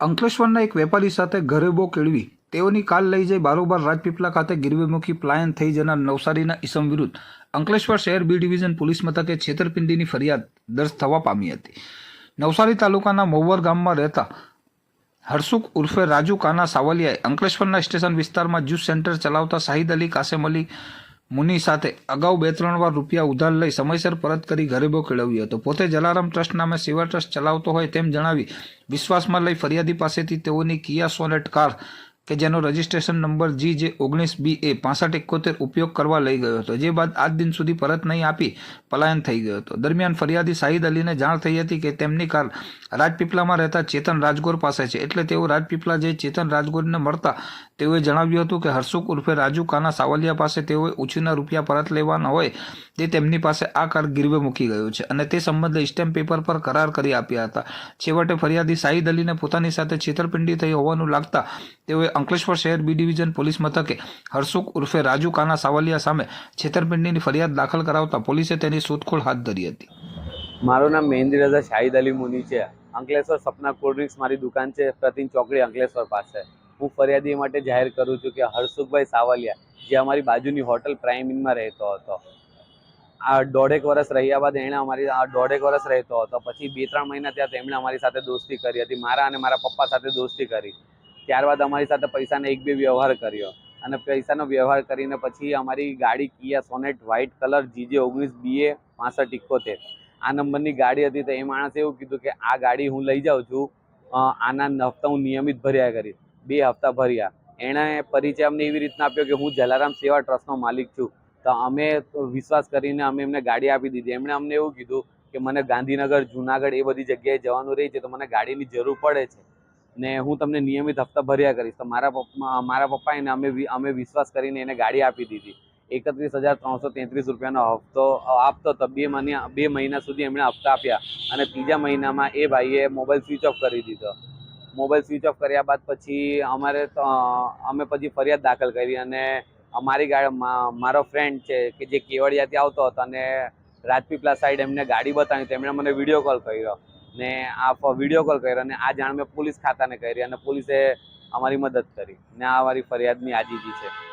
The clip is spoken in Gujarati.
અંકલેશ્વરના એક વેપારી સાથે ગરીબો કેળવી. તેઓની કાલ લઈ જઈ બારોબાર રાજપીપળા ખાતે ગીરવે મૂકી પલાયન થઈ જનાર નવસારીના ઈસમ વિરુદ્ધ. અંકલેશ્વર શહેર બી ડિવિઝન પોલીસ મથકે છેતરપિંડીની ફરિયાદ દર્જ થવા પામી હતી. નવસારી તાલુકાના મોવર ગામમાં રહેતા હર્ષુક ઉર્ફે રાજુ કાના સાવલિયાએ અંકલેશ્વરના સ્ટેશન વિસ્તારમાં જ્યુસ સેન્ટર ચલાવતા શાહિદ અલી, કાસેમ અલી મુની સાથે અગાઉ બે ત્રણ વાર રૂપિયા ઉધાર લઈ સમયસર પરત કરી ગરીબો કેળવ્યો હતો. પોતે જલારામ ટ્રસ્ટ નામે સેવા ટ્રસ્ટ ચલાવતો હોય તેમ જણાવી વિશ્વાસમાં લઈ ફરિયાદી પાસેથી તેઓની કિયા સોનેટ કાર કે જેનો રજિસ્ટ્રેશન નંબર જી જે ઓગણીસ બી એ પાસઠ એકોતેર ઉપયોગ કરવા લઈ ગયો હતો, જે બાદ આજ દિન સુધી પરત નહીં આપી પલાયન થઈ ગયો હતો. દરમિયાન ફરિયાદી શાહિદ અલીને જાણ થઈ હતી કે તેમની કાર રાજપીપળામાં રહેતા ચેતન રાજગોર પાસે છે. એટલે તેઓ રાજપીપળા જઈ ચેતન રાજગોરને મળતા તેઓએ જણાવ્યું હતું કે હર્ષુક ઉર્ફે રાજુ કાના સાવલિયા પાસે તેઓએ ઉછીના રૂપિયા પરત લેવાના હોય તે તેમની પાસે આ કાર ગીરવે મૂકી ગયો છે અને તે સંબંધે સ્ટેમ્પ પેપર પર કરાર કરી આપ્યા હતા. છેવટે ફરિયાદી શાહિદ અલીને પોતાની સાથે છેતરપિંડી થઈ હોવાનું લાગતા તેઓએ અંકલેશ્વર શહેર બી ડિવિઝન પોલીસ મથકે હર્ષુક ઉર્ફે રાજુ કાના સાવલિયા સામે છેતરપિંડીની ફરિયાદ દાખલ કરાવતા પોલીસે તેની શોધખોળ હાથ ધરી હતી. મારું નામ મહેન્દ્ર શાહિદ અલી મુની છે. અંકલેશ્વર સપના કોલ્ડ ડ્રિંક્સ મારી દુકાન છે. પ્રતિન ચોકડી અંકલેશ્વર પાસે. હું ફરિયાદી માટે જાહેર કરું છું કે હર્ષુખભાઈ સાવલિયા, જે અમારી બાજુની હોટલ પ્રાઇમ ઇનમાં રહેતો હતો. આ દોઢેક વર્ષ રહ્યા બાદ એણે અમારી, આ દોઢેક વર્ષ રહેતો હતો. પછી બે ત્રણ મહિના ત્યાં તેમણે અમારી સાથે દોસ્તી કરી હતી, મારા અને મારા પપ્પા સાથે દોસ્તી કરી. ત્યારબાદ અમારી સાથે પૈસાનો એક બે વ્યવહાર કર્યો. અને પૈસાનો વ્યવહાર કરીને પછી અમારી ગાડી Kia Sonet white colour GJ ઓગણીસ બીએ પાસઠ ઇકોતેર. આ નંબરની ગાડી હતી તો એ માણસે એવું કીધું કે આ ગાડી હું લઈ જાઉં છું. આના હપ્તા હું નિયમિત ભર્યા કરીશ. બે હપ્તા ભર્યા. એણે પરિચય અમને એવી રીતના આપ્યો કે હું જલારામ સેવા ટ્રસ્ટનો માલિક છું. તો અમે તો વિશ્વાસ કરીને અમે એમને ગાડી આપી દીધી. એમણે અમને એવું કીધું કે મને ગાંધીનગર, જુનાગઢ એ બધી જગ્યાએ જવાનું રહે છે તો મને ગાડીની જરૂર પડે છે. ને હું તમને નિયમિત હપ્તા ભર્યા કરીશ. તો મારા પપ્પા, મારા પપ્પાએ ને અમે અમે વિશ્વાસ કરીને એને ગાડી આપી દીધી. એકત્રીસ હજાર ત્રણસો તેત્રીસ રૂપિયાનો હપ્તો, આપતો હતો બે મહિના બે મહિના સુધી એમણે હપ્તા આપ્યા. અને ત્રીજા મહિનામાં એ ભાઈએ મોબાઈલ સ્વિચ ઓફ કરી દીધો. મોબાઈલ સ્વિચ ઓફ કર્યા બાદ પછી અમારે તો, અમે પછી ફરિયાદ દાખલ કરી અને અમારી ગાડી મારો ફ્રેન્ડ છે કે જે કેવડિયાથી આવતો હતો અને રાજપીપલા સાઈડ એમને ગાડી બતાવી તો એમણે મને વીડિયો કોલ કર્યો. ને આ વીડિયો કોલ કર્યો અને આ જાણ મેં પોલીસ ખાતાને કરી અને પોલીસે અમારી મદદ કરી. ને આ અમારી ફરિયાદની આજીજી છે.